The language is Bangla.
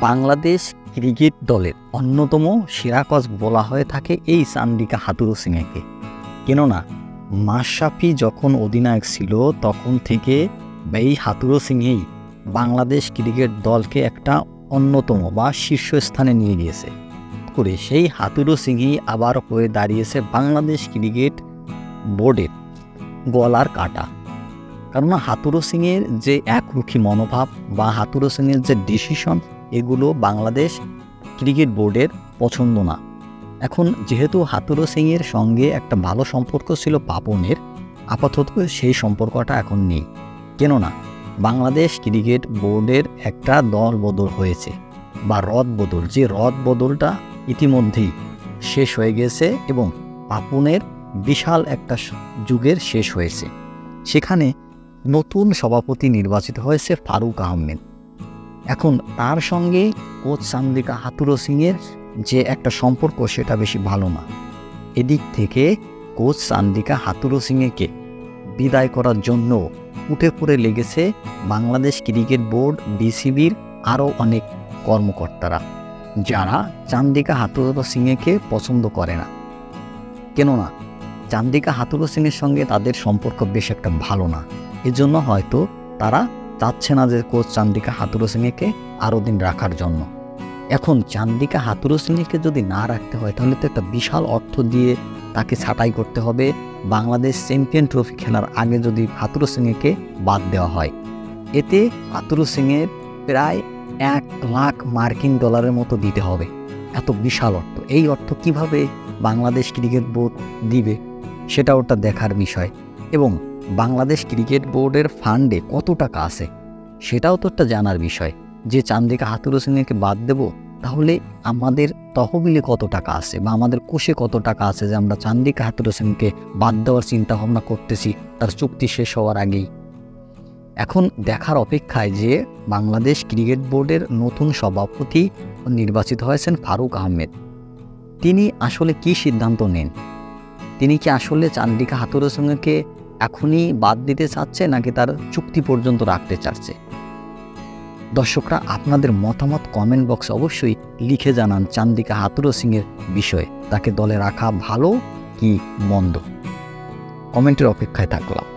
বাংলাদেশ ক্রিকেট দলের অন্যতম সিরাকজ বলা হয়ে থাকে এই চান্দিকা হাতুরু সিংকে কেননা, মাশরাফি যখন অধিনায়ক ছিল, তখন থেকে এই হাতুরু সিংহেই বাংলাদেশ ক্রিকেট দলকে একটা অন্যতম বা শীর্ষস্থানে নিয়ে গিয়েছে। করে সেই হাতুরু সিংই আবার হয়ে দাঁড়িয়েছে বাংলাদেশ ক্রিকেট বোর্ডের গলার কাটা। কেননা, হাতুরু সিংয়ের যে একরুখী মনোভাব বা হাতুরু সিংয়ের যে ডিসিশন এগুলো বাংলাদেশ ক্রিকেট বোর্ডের পছন্দ না। এখন যেহেতু হাতুরু সিংয়ের সঙ্গে একটা ভালো সম্পর্ক ছিল পাপনের, আপাতত সেই সম্পর্কটা এখন নেই। কেননা, বাংলাদেশ ক্রিকেট বোর্ডের একটা দল বদল হয়েছে, বা রদ বদল। যে রদ বদলটা ইতিমধ্যেই শেষ হয়ে গেছে এবং পাপনের বিশাল একটা যুগের শেষ হয়েছে। সেখানে নতুন সভাপতি নির্বাচিত হয়েছে ফারুক আহমেদ। এখন তার সঙ্গে কোচ চান্দিকা হাতুরো সিংয়ের যে একটা সম্পর্ক, সেটা বেশি ভালো না। এদিক থেকে কোচ চান্দিকা হাতুরো সিংকে বিদায় করার জন্য উঠে পড়ে লেগেছে বাংলাদেশ ক্রিকেট বোর্ড, বিসিবির আরও অনেক কর্মকর্তারা, যারা চান্দিকা হাতুরো সিংকে পছন্দ করে না। কেননা চান্দিকা হাতুরো সিংয়ের সঙ্গে তাদের সম্পর্ক বেশ একটা ভালো না। এজন্য হয়তো তারা চাচ্ছে না যে কোচ চান্দিকা হাতুরো সিংকে আরও দিন রাখার জন্য। এখন চান্দিকা হাতুরো সিংকে যদি না রাখতে হয়, তাহলে তো একটা বিশাল অর্থ দিয়ে তাকে ছাঁটাই করতে হবে। বাংলাদেশ চ্যাম্পিয়ন ট্রফি খেলার আগে যদি হাতুরো সিংকে বাদ দেওয়া হয়, এতে হাতুরু সিংয়ের প্রায় এক লাখ মার্কিন ডলারের মতো দিতে হবে। এত বিশাল অর্থ। এই অর্থ কীভাবে বাংলাদেশ ক্রিকেট বোর্ড দিবে সেটা ওটা দেখার বিষয়। এবং বাংলাদেশ ক্রিকেট বোর্ডের ফান্ডে কত টাকা আছে? সেটাও তো একটা জানার বিষয়। যে চান্দিকা হাতুরু সিংকে বাদ দেব, তাহলে আমাদের তহবিলে কত টাকা আছে বা আমাদের কোষে কত টাকা আছে যে আমরা চান্দিকা হাতুরু সিংকে বাদ দেওয়ার চিন্তা ভাবনা করতেছি, তার চুক্তি শেষ হওয়ার আগেই। এখন দেখার অপেক্ষায় যে বাংলাদেশ ক্রিকেট বোর্ডের নতুন সভাপতি নির্বাচিত হয়েছেন ফারুক আহমেদ। তিনি আসলে কি সিদ্ধান্ত নেন? তিনি কি আসলে চান্দিকা হাতুরু সিংকে এখনই বাদ দিতে চাচ্ছে নাকি তার চুক্তি পর্যন্ত রাখতে চাচ্ছে? দর্শকরা, আপনাদের মতামত কমেন্ট বক্সে অবশ্যই লিখে জানান চান্দিকা হাতুরো সিংয়ের বিষয়ে। তাকে দলে রাখা ভালো কি মন্দ? কমেন্টের অপেক্ষায় থাকলাম।